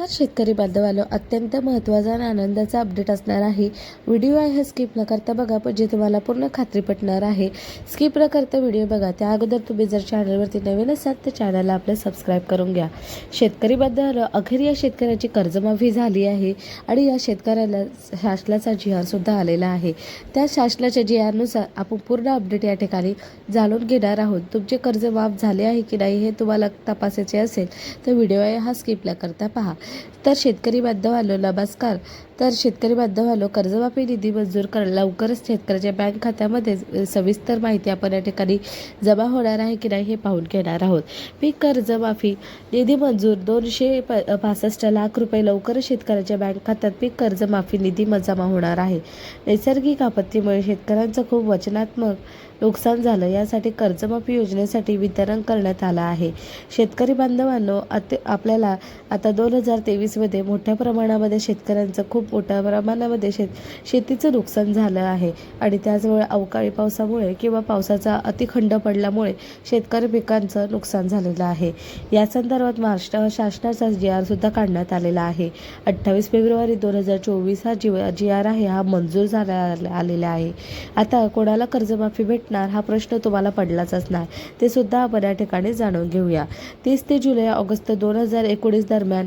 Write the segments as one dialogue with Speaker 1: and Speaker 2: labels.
Speaker 1: नमस्कार शेतकरी बांधवालो अत्यंत महत्त्वाचा आणि आनंदाचा अपडेट असणार आहे. व्हिडिओ आहे स्किप न करता बघा पण जे तुम्हाला पूर्ण खात्री पटणार आहे. स्किप न करता व्हिडिओ बघा. त्या अगोदर तुम्ही जर चॅनलवरती नवीन असाल तर चॅनलला आपलं सबस्क्राईब करून घ्या. शेतकरी बांधवालो अखेर या शेतकऱ्याची कर्जमाफी झाली आहे आणि या शेतकऱ्याला शासनाचा जी सुद्धा आलेला आहे. त्या शासनाच्या जी आरनुसार आपण पूर्ण अपडेट या ठिकाणी जाणून घेणार आहोत. तुमचे कर्ज माफ झाले आहे की नाही हे तुम्हाला तपासायचे असेल तर व्हिडिओ आहे हा स्किप न करता पहा. तर शेतकरी बांधवालो नमस्कार. तर शेतकरी बांधवांनो कर्जमाफी निधी मंजूर कर लवकरच शेतकऱ्याच्या बँक खात्यामध्ये सविस्तर माहिती आपण या ठिकाणी जमा होणार आहे की नाही हे पाहून घेणार आहोत. पीक कर्जमाफी निधी मंजूर दोनशे प पासष्ट लाख रुपये लवकरच शेतकऱ्याच्या बँक खात्यात पीक कर्जमाफी निधी जमा होणार आहे. नैसर्गिक आपत्तीमुळे शेतकऱ्यांचं खूप वचनात्मक नुकसान झालं यासाठी कर्जमाफी योजनेसाठी वितरण करण्यात आलं आहे. शेतकरी बांधवांनो अति आपल्याला आता दोन हजार तेवीसमध्ये मोठ्या प्रमाणामध्ये शेतकऱ्यांचं खूप मोठ्या प्रमाणामध्ये शेत शेतीचं नुकसान झालं आहे. आणि त्याचमुळे अवकाळी पावसामुळे किंवा पावसाचा अतिखंड पडल्यामुळे शेतकरी पिकांचं नुकसान झालेलं आहे. या संदर्भात महाराष्ट्र शासनाचा जी आर सुद्धा काढण्यात आलेला आहे. अठ्ठावीस फेब्रुवारी दोन हजार चोवीस हा जी जी आर आहे हा मंजूर झाला आलेला आहे. आता कोणाला कर्जमाफी भेटणार हा प्रश्न तुम्हाला पडलाच असणार. ते सुद्धा आपण या ठिकाणी जाणून घेऊया. तीस ते जुलै ऑगस्ट दोन हजार एकोणीस दरम्यान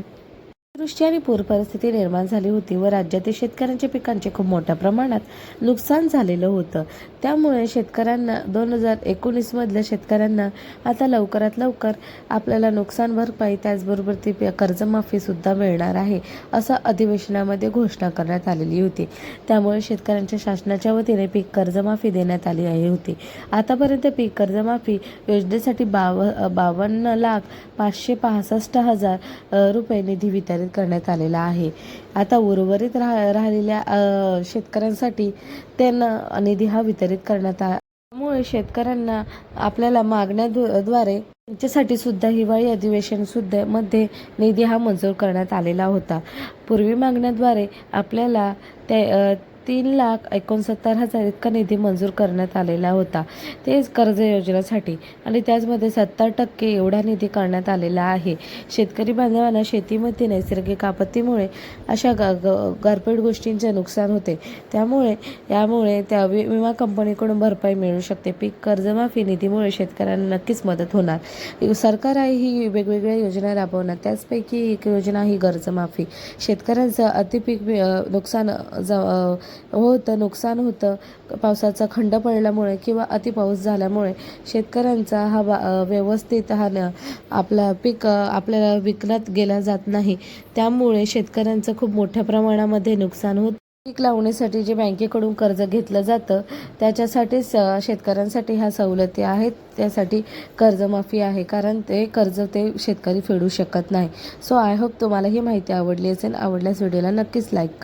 Speaker 1: अतिवृष्टी आणि पूर परिस्थिती निर्माण झाली होती व राज्यातील शेतकऱ्यांच्या पिकांचे खूप मोठ्या प्रमाणात नुकसान झालेलं होतं. त्यामुळे शेतकऱ्यांना दोन हजार एकोणीसमधल्या शेतकऱ्यांना आता लवकरात लवकर आपल्याला नुकसान भरपाई त्याचबरोबर ती कर्जमाफीसुद्धा मिळणार आहे असं अधिवेशनामध्ये घोषणा करण्यात आलेली होती. त्यामुळे शेतकऱ्यांच्या शासनाच्या वतीने पीक कर्जमाफी देण्यात आली आहे होती. आतापर्यंत पीक कर्जमाफी योजनेसाठी बाव बावन्न लाख पाचशे पासष्ट हजार रुपये निधी वितरित करण्यात आलेला आहे. आता उर्वरित राह राहिलेल्या शेतकऱ्यांसाठी त्यांना निधी हा वितरित करण्यात आ त्यामुळे शेतकऱ्यांना आपल्याला मागण्याद्वारे त्यांच्यासाठी सुद्धा हिवाळी अधिवेशन सुद्धा मध्ये निधी हा मंजूर करण्यात आलेला होता. पूर्वी मागण्याद्वारे आपल्याला ते तीन लाख एकोणसत्तर हजार इतका निधी मंजूर करण्यात आलेला होता. तेच कर्ज योजनेसाठी आणि त्याचमध्ये सत्तर टक्के एवढा निधी करण्यात आलेला आहे. शेतकरी बांधवांना शेतीमध्ये नैसर्गिक आपत्तीमुळे अशा ग ग गारपीट गोष्टींचे नुकसान होते. त्यामुळे यामुळे त्या वि विमा कंपनीकडून भरपाई मिळू शकते. पीक कर्जमाफी निधीमुळे शेतकऱ्यांना नक्कीच मदत होणार. सरकार आहे ही वेगवेगळ्या योजना राबवणार. त्याचपैकी एक योजना ही कर्जमाफी. शेतकऱ्यांचं अतिपीक नुकसान ज होतं नुकसान होतं पावसाचा खंड पडल्यामुळे किंवा अति पाऊस झाल्यामुळे शेतकऱ्यांचा हा बा व्यवस्थित हा न आपला पीक आपल्याला विकण्यात गेला जात नाही. त्यामुळे शेतकऱ्यांचं खूप मोठ्या प्रमाणामध्ये नुकसान होतं. पीक लावण्यासाठी जे बँकेकडून कर्ज घेतलं जातं त्याच्यासाठीच स शेतकऱ्यांसाठी ह्या सवलती आहेत. त्यासाठी कर्जमाफी आहे कारण ते कर्ज ते शेतकरी फेडू शकत नाही. सो आय होप तुम्हाला ही माहिती आवडली असेल. आवडल्यास व्हिडिओला नक्कीच लाईक